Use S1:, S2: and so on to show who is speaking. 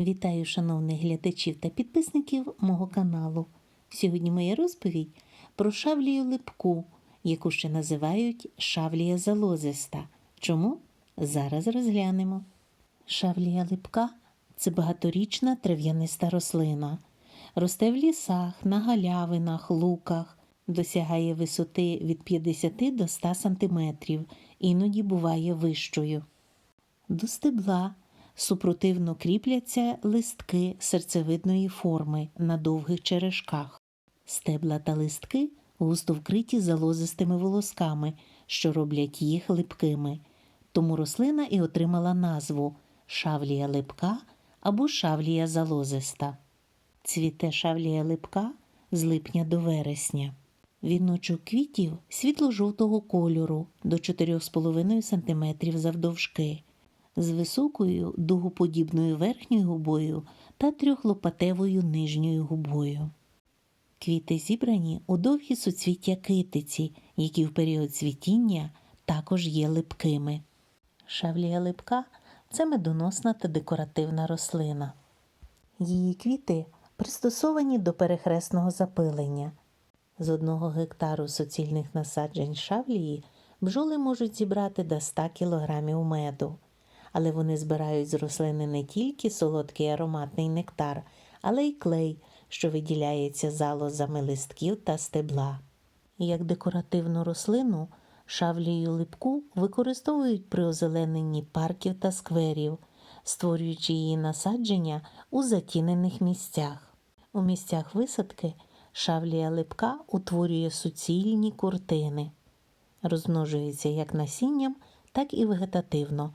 S1: Вітаю шановних глядачів та підписників мого каналу. Сьогодні моя розповідь про шавлію липку, яку ще називають шавлія залозиста. Чому? Зараз розглянемо. Шавлія липка це багаторічна трав'яниста рослина. Росте в лісах, на галявинах, луках, досягає висоти від 50 до 100 см, іноді буває вищою. До стебла супротивно кріпляться листки серцевидної форми на довгих черешках. Стебла та листки густо вкриті залозистими волосками, що роблять їх липкими. Тому рослина і отримала назву шавлія липка або шавлія залозиста. Цвіте шавлія липка з липня до вересня. Віночок квітів світло-жовтого кольору до 4,5 см завдовжки, з високою дугоподібною верхньою губою та трьохлопатевою нижньою губою. Квіти зібрані у довгі суцвіття китиці, які в період цвітіння також є липкими. Шавлія липка це медоносна та декоративна рослина. Її квіти пристосовані до перехресного запилення. З одного гектару суцільних насаджень шавлії бджоли можуть зібрати до 100 кг меду, але вони збирають з рослини не тільки солодкий ароматний нектар, але й клей, що виділяється залозами листків та стебла. Як декоративну рослину шавлію липку використовують при озелененні парків та скверів, створюючи її насадження у затінених місцях. У місцях висадки шавлія липка утворює суцільні куртини, розмножується як насінням, так і вегетативно,